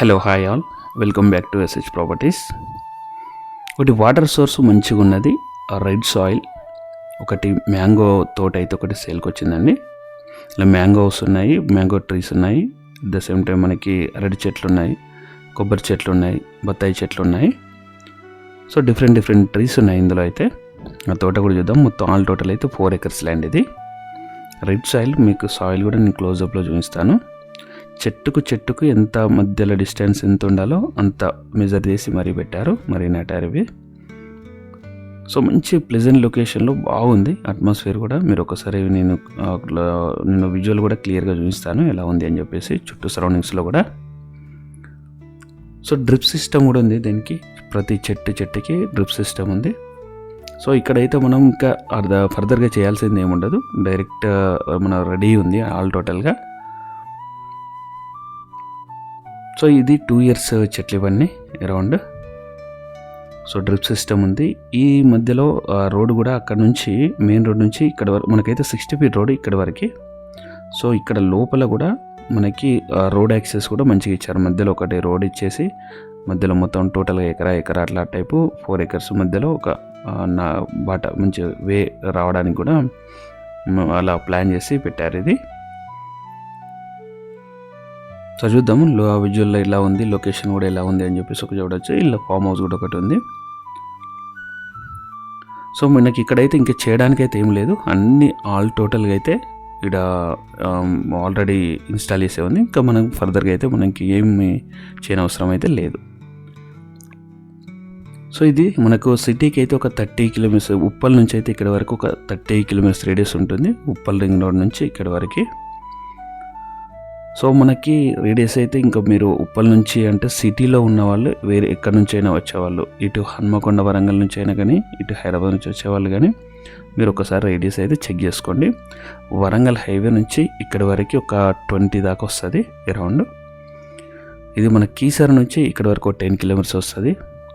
Hello hi all welcome back to SH properties ఒకటి water source మంచిగా ఉన్నది. Red soil ఒకటి మ్యాంగో తోట అయితే ఒకటి సేల్కి వచ్చిందండి. ఇలా మ్యాంగోస్ ఉన్నాయి మ్యాంగో ట్రీస్ ఉన్నాయి. అట్ ద సేమ్ టైం మనకి అరటి చెట్లు ఉన్నాయి కొబ్బరి చెట్లు ఉన్నాయి బత్తాయి చెట్లు ఉన్నాయి. సో డిఫరెంట్ డిఫరెంట్ ట్రీస్ ఉన్నాయి ఇందులో అయితే. ఆ తోట కూడా చూద్దాం. మొత్తం ఆల్ టోటల్ అయితే ఫోర్ ఎకర్స్ ల్యాండ్ ఇది. రెడ్ సాయిల్ మీకు సాయిల్ కూడా నేను క్లోజప్లో చూపిస్తాను. చెట్టుకు చెట్టుకు ఎంత మధ్యలో డిస్టెన్స్ ఎంత ఉండాలో అంత మెజర్ చేసి మరీ పెట్టారు. మరీ నాటారు ఇవి సో మంచి ప్లెజెంట్ లొకేషన్లో బాగుంది. అట్మాస్ఫియర్ కూడా మీరు ఒకసారి నేను నేను విజువల్ కూడా క్లియర్గా చూపిస్తాను ఎలా ఉంది అని చెప్పేసి చుట్టూ సరౌండింగ్స్లో కూడా. సో డ్రిప్ సిస్టమ్ కూడా ఉంది దీనికి. ప్రతి చెట్టు చెట్టుకి డ్రిప్ సిస్టమ్ ఉంది. సో ఇక్కడైతే మనం ఇంకా అర్ధ ఫర్దర్గా చేయాల్సింది ఏముండదు. డైరెక్ట్ మన రెడీ ఉంది ఆల్ టోటల్గా సో ఇది టూ ఇయర్స్ చెట్లు ఇవన్నీ అరౌండ్. సో డ్రిప్ సిస్టమ్ ఉంది. ఈ మధ్యలో రోడ్ కూడా అక్కడ నుంచి మెయిన్ రోడ్ నుంచి ఇక్కడ వరకు మనకైతే సిక్స్టీ ఫీట్ రోడ్ ఇక్కడ వరకు. సో ఇక్కడ లోపల కూడా మనకి రోడ్ యాక్సెస్ కూడా మంచిగా ఇచ్చారు. మధ్యలో ఒకటి రోడ్ ఇచ్చేసి మధ్యలో మొత్తం టోటల్గా ఎకరా ఎకరా అట్లా టైపు ఫోర్ ఎకర్స్ మధ్యలో ఒక నా బాట మంచి వే రావడానికి కూడా అలా ప్లాన్ చేసి పెట్టారు ఇది. సో చూద్దాము లో విజువల్లో ఎలా ఉంది లొకేషన్ కూడా ఎలా ఉంది అని చెప్పేసి ఒక చూడొచ్చు ఇలా ఫామ్ హౌస్ కూడా ఒకటి ఉంది. సో మనకి ఇక్కడైతే ఇంకా చేయడానికి అయితే ఏం లేదు అన్ని ఆల్ టోటల్గా అయితే ఇక్కడ um, ఆల్రెడీ ఇన్స్టాల్ చేసే ఉంది. ఇంకా మనం ఫర్దర్గా అయితే మనకి ఏమి చేయని అవసరం అయితే లేదు. సో ఇది మనకు సిటీకి అయితే ఒక థర్టీ కిలోమీటర్స్ ఉప్పల్ నుంచి అయితే ఇక్కడ వరకు ఒక థర్టీ కిలోమీటర్స్ రేడియస్ ఉంటుంది. ఉప్పల్ రింగ్ రోడ్ నుంచి ఇక్కడ వరకు. సో మనకి రేడియస్ అయితే ఇంకా మీరు ఉప్పల్ నుంచి అంటే సిటీలో ఉన్న వాళ్ళు వేరే ఎక్కడి నుంచి అయినా వచ్చేవాళ్ళు. ఇటు హన్మకొండ వరంగల్ నుంచి అయినా కానీ ఇటు హైదరాబాద్ నుంచి వచ్చేవాళ్ళు కానీ మీరు ఒకసారి రేడియస్ అయితే చెక్ చేసుకోండి. వరంగల్ హైవే నుంచి ఇక్కడి వరకు ఒక ట్వంటీ దాకా వస్తుంది అరౌండ్. ఇది మన కీసర్ నుంచి ఇక్కడ వరకు టెన్ కిలోమీటర్స్ వస్తుంది.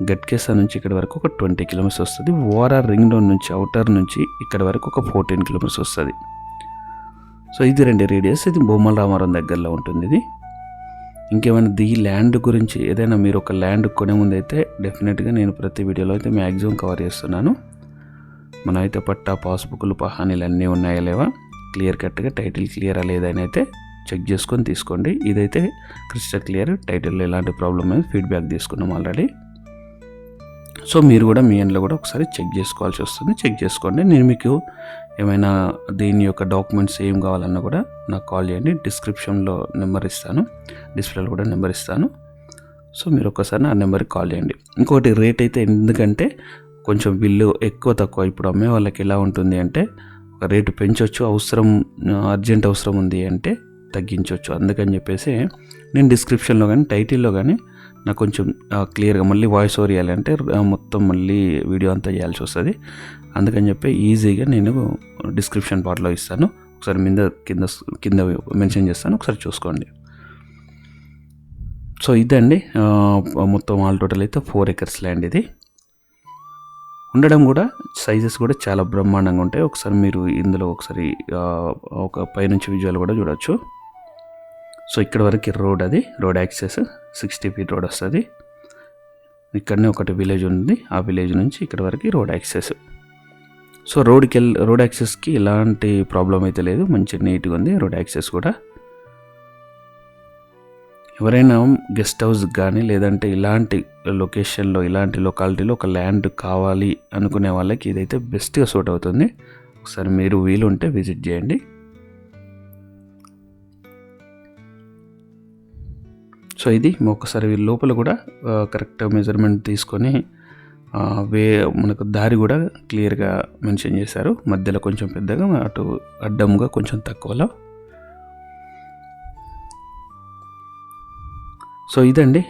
గట్కేసా నుంచి ఇక్కడ వరకు ఒక ట్వంటీ కిలోమీటర్స్ వస్తుంది. ఓఆర్ఆర్ రింగ్ రోడ్ నుంచి అవుటర్ నుంచి ఇక్కడ వరకు ఒక ఫోర్టీన్ కిలోమీటర్స్ వస్తుంది. సో ఇది రెండు రేడియస్ ఇది బొమ్మల రామారం దగ్గరలో ఉంటుంది ఇది. ఇంకేమైనా ది ల్యాండ్ గురించి ఏదైనా మీరు ఒక ల్యాండ్ కొనే ముందు అయితే డెఫినెట్గా నేను ప్రతి వీడియోలో అయితే మ్యాక్సిమం కవర్ చేస్తున్నాను. మనం అయితే పట్టా పాస్బుక్లు పహానీలు అన్నీ ఉన్నాయా లేవా? క్లియర్ కట్గా టైటిల్ క్లియర్ లేదని అయితే చెక్ చేసుకొని తీసుకోండి. ఇదైతే క్రిస్టల్ క్లియర్ టైటిల్లో ఎలాంటి ప్రాబ్లం అనేది ఫీడ్బ్యాక్ తీసుకున్నాం ఆల్రెడీ సో మీరు కూడా మీ ఎండ్లో కూడా ఒకసారి చెక్ చేసుకోవాల్సి వస్తుంది. చెక్ చేసుకోండి. నేను మీకు ఏమైనా దీని యొక్క డాక్యుమెంట్స్ ఏం కావాలన్నా కూడా నాకు కాల్ చేయండి. డిస్క్రిప్షన్లో నెంబర్ ఇస్తాను. డిస్ప్లేలో కూడా నెంబర్ ఇస్తాను. సో మీరు ఒక్కసారి ఆ నెంబర్కి కాల్ చేయండి. ఇంకోటి రేట్ అయితే ఎందుకంటే కొంచెం బిల్లు ఎక్కువ తక్కువ. ఇప్పుడు అమ్మే వాళ్ళకి ఎలా ఉంటుంది అంటే ఒక రేటు పెంచవచ్చు అవసరం అర్జెంట్ అవసరం ఉంది అంటే తగ్గించవచ్చు అందుకని చెప్పేసి నేను డిస్క్రిప్షన్లో కానీ టైటిల్లో కానీ నాకు కొంచెం క్లియర్గా మళ్ళీ వాయిస్ ఓవర్ చేయాలంటే మొత్తం మళ్ళీ వీడియో అంతా చేయాల్సి వస్తుంది. అందుకని చెప్పి ఈజీగా నేను డిస్క్రిప్షన్ పార్ట్లో ఇస్తాను. ఒకసారి మీద కింద కింద మెన్షన్ చేస్తాను. ఒకసారి చూసుకోండి. సో ఇదండి మొత్తం ఆల్ టోటల్ అయితే ఫోర్ ఎకర్స్ ల్యాండ్ ఇది. ఉండడం కూడా సైజెస్ కూడా చాలా బ్రహ్మాండంగా ఉంటాయి. ఒకసారి మీరు ఇందులో ఒకసారి ఒక పైనుంచి విజువల్ కూడా చూడొచ్చు. సో ఇక్కడ వరకు రోడ్ అది road access sixty feet road వస్తుంది. ఇక్కడనే ఒకటి విలేజ్ ఉంది ఆ విలేజ్ నుంచి ఇక్కడ వరకు రోడ్ యాక్సెస్. సో రోడ్కి వెళ్ళి రోడ్ యాక్సెస్కి ఎలాంటి ప్రాబ్లం అయితే లేదు మంచి నీట్గా ఉంది రోడ్ యాక్సెస్ కూడా. ఎవరైనా గెస్ట్ హౌస్ కానీ లేదంటే ఇలాంటి లొకేషన్లో ఇలాంటి లొకాలిటీలో ఒక ల్యాండ్ కావాలి అనుకునే వాళ్ళకి ఇదైతే బెస్ట్గా సూట్ అవుతుంది. ఒకసారి మీరు వీలుంటే విజిట్ చేయండి. సో ఇది ఒకసారి లోపల కూడా కరెక్ట్ మెజర్మెంట్ తీసుకొని వే మనకు దారి కూడా క్లియర్గా మెన్షన్ చేశారు. మధ్యలో కొంచెం పెద్దగా అటు అడ్డంగా కొంచెం తక్కువలో. సో ఇదండి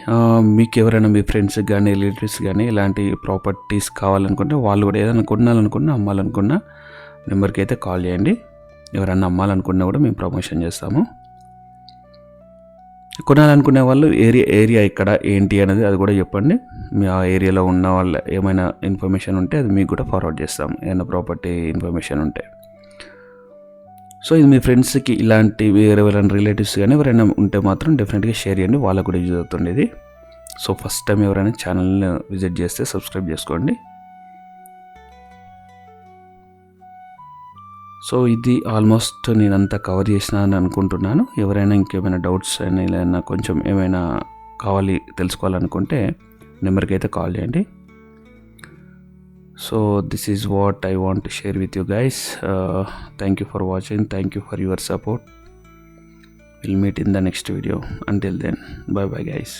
మీకు ఎవరైనా మీ ఫ్రెండ్స్ కానీ రిలేటివ్స్ కానీ ఇలాంటి ప్రాపర్టీస్ కావాలనుకుంటే వాళ్ళు కూడా ఏదైనా కొనాలనుకున్నా అమ్మాలనుకున్నా నెంబర్కి అయితే కాల్ చేయండి. ఎవరైనా అమ్మాలనుకున్నా కూడా మేము ప్రమోషన్ చేస్తాము. కొనాలనుకునే వాళ్ళు ఏరియా ఏరియా ఇక్కడ ఏంటి అనేది అది కూడా చెప్పండి. మీ ఆ ఏరియాలో ఉన్న వాళ్ళ ఏమైనా ఇన్ఫర్మేషన్ ఉంటే అది మీకు కూడా ఫార్వర్డ్ చేస్తాం ఏమైనా ప్రాపర్టీ ఇన్ఫర్మేషన్ ఉంటే. సో ఇది మీ ఫ్రెండ్స్కి ఇలాంటి వేరే ఎవరైనా రిలేటివ్స్ కానీ ఎవరైనా ఉంటే మాత్రం డెఫినెట్గా షేర్ చేయండి. వాళ్ళకు కూడా యూజ్ అవుతుంది ఇది. సో ఫస్ట్ టైం ఎవరైనా ఛానల్ని విజిట్ చేస్తే సబ్స్క్రైబ్ చేసుకోండి. సో ఇది ఆల్మోస్ట్ నేనంతా కవర్ చేసిన అని అనుకుంటున్నాను. ఎవరైనా ఇంకేమైనా డౌట్స్ అయినా ఏదైనా కొంచెం ఏమైనా కావాలి తెలుసుకోవాలనుకుంటే నెంబర్కి అయితే కాల్ చేయండి. So this is what I want share with you guys. Thank you for watching thank you for your support will meet in the next video until then bye bye guys